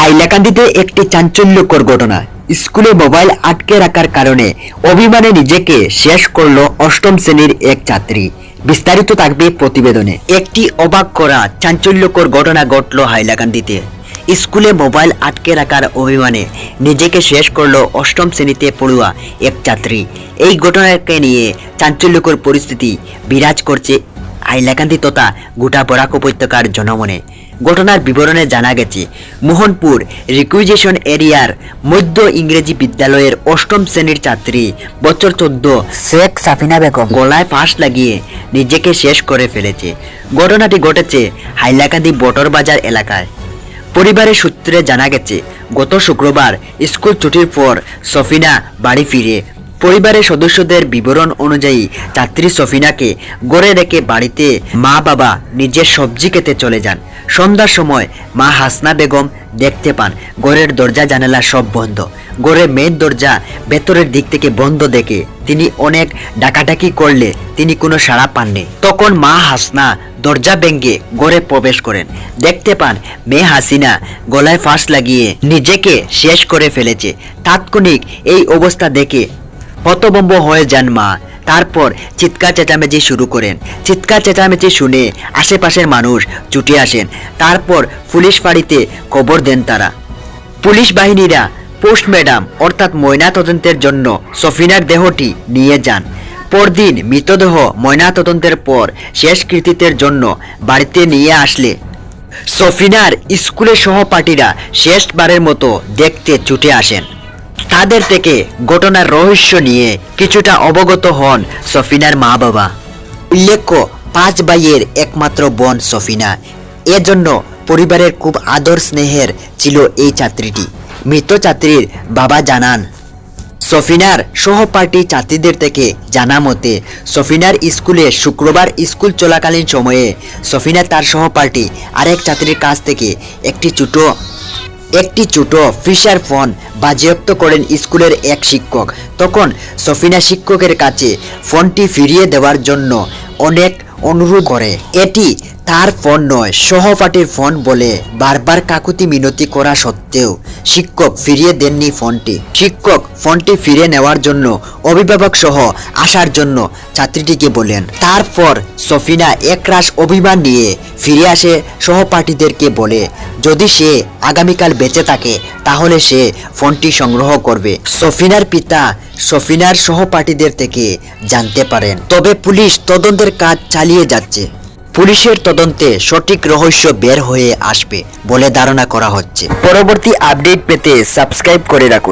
হাইলাকান্দিতে একটি চাঞ্চল্যকর ঘটনা। স্কুলে মোবাইল আটকে রাখার কারণে অভিমানে নিজেকে শেষ করল অষ্টম শ্রেণির এক ছাত্রী। বিস্তারিত থাকবে প্রতিবেদনে। একটি অবাক করা চাঞ্চল্যকর ঘটনা ঘটল হাইলাকান্দিতে। স্কুলে মোবাইল আটকে রাখার অভিমানে নিজেকে শেষ করল অষ্টম শ্রেণীতে পড়ুয়া এক ছাত্রী। এই ঘটনাকে নিয়ে চাঞ্চল্যকর পরিস্থিতি বিরাজ করছে হাইলাকান্দি তথা গোটা বরাক উপত্যকার জনমনে। ঘটনার বিবরণে জানা গেছে, মোহনপুর রিকুইজেশন এরিয়ার মধ্য ইংরেজি বিদ্যালয়ের অষ্টম শ্রেণির ছাত্রী বছর চোদ্দ শেখ সাফিনা বেগম গলায় ফাঁস লাগিয়ে নিজেকে শেষ করে ফেলেছে। ঘটনাটি ঘটেছে হাইলাকান্দি বটর বাজার এলাকায়। পরিবারের সূত্রে জানা গেছে, গত শুক্রবার স্কুল ছুটির পর সফিনা বাড়ি ফিরে পরিবারের সদস্যদের বিবরণ অনুযায়ী ছাত্রী সফিনাকে গড়ে রেখে বাড়িতে মা বাবা নিজের সবজি খেতে চলে যান। সন্ধ্যার সময় মা হাসনা বেগম দেখতে পান, ঘরের দরজা, জানালা সব বন্ধ। ঘরের মেন দরজা ভেতরের দিক থেকে বন্ধ দেখে তিনি অনেক ডাকাডাকি করলে তিনি কোনো সাড়া পাননি। তখন মা হাসনা দরজা ভেঙে ঘরে প্রবেশ করেন। দেখতে পান মেয়ে হাসিনা গলায় ফাঁস লাগিয়ে নিজেকে শেষ করে ফেলেছে। তাৎক্ষণিক এই অবস্থা দেখে হতবম্ব হয়ে যান মা। তারপর চিৎকার চেঁচামেচি শুরু করেন। চিৎকার চেঁচামেচি শুনে আশেপাশের মানুষ ছুটে আসেন। তারপর পুলিশ ফাঁড়িতে খবর দেন তারা। পুলিশ বাহিনীরা, পোস্ট ম্যাডাম, অর্থাৎ ময়না তদন্তের জন্য সফিনার দেহটি নিয়ে যান। পরদিন মৃতদেহ ময়না তদন্তের পর শেষ শেষকৃতিতের জন্য বাড়িতে নিয়ে আসলে। সফিনার স্কুলের সহপাঠীরা শেষবারের মতো দেখতে ছুটে আসেন। তাদের থেকে ঘটনার রহস্য নিয়ে কিছুটা অবগত হন সফিনার মা বাবা উল্লেখ্য, পাঁচ ভাইয়ের একমাত্র বোন সফিনা। এজন্য পরিবারের খুব আদর স্নেহের ছিল এই ছাত্রীটি। মৃত ছাত্রীর বাবা জানান, সফিনার সহপাঠী ছাত্রীদের থেকে জানা মতে, সফিনার স্কুলে শুক্রবার স্কুল চলাকালীন সময়ে সফিনা তার সহপাঠী আরেক ছাত্রীর কাছ থেকে একটি ছোট একটি ছোট ফিশার ফোন বাজেয়াপ্ত করেন স্কুলের এক শিক্ষক। তখন সফিনা শিক্ষকের কাছে ফোনটি ফিরিয়ে দেওয়ার জন্য অনেক অনুরোধ করে। এটি তার ফোন নয়, সহপাঠীর ফোন বলে বারবার কাকুতি মিনতি করা সত্ত্বেও শিক্ষক ফিরিয়ে দেননি ফোনটি। শিক্ষক ফোনটি ফিরে নেওয়ার জন্য অভিভাবক সহ আসার জন্য ছাত্রীটিকে বলেন তারপর সফিনা একরাশ অভিমান নিয়ে ফিরে আসে সহপাঠীদেরকে বলে, যদি সে আগামীকাল বেঁচে থাকে, তাহলে সে ফোনটি সংগ্রহ করবে। সফিনার পিতা সফিনার সহপাঠীদের থেকে জানতে পারেন। তবে পুলিশ তদন্তের কাজ চালিয়ে যাচ্ছে। পুলিশের তদন্তে সঠিক রহস্য বের হয়ে আসবে বলে ধারণা করা হচ্ছে। পরবর্তী আপডেট পেতে সাবস্ক্রাইব করে রাখুন।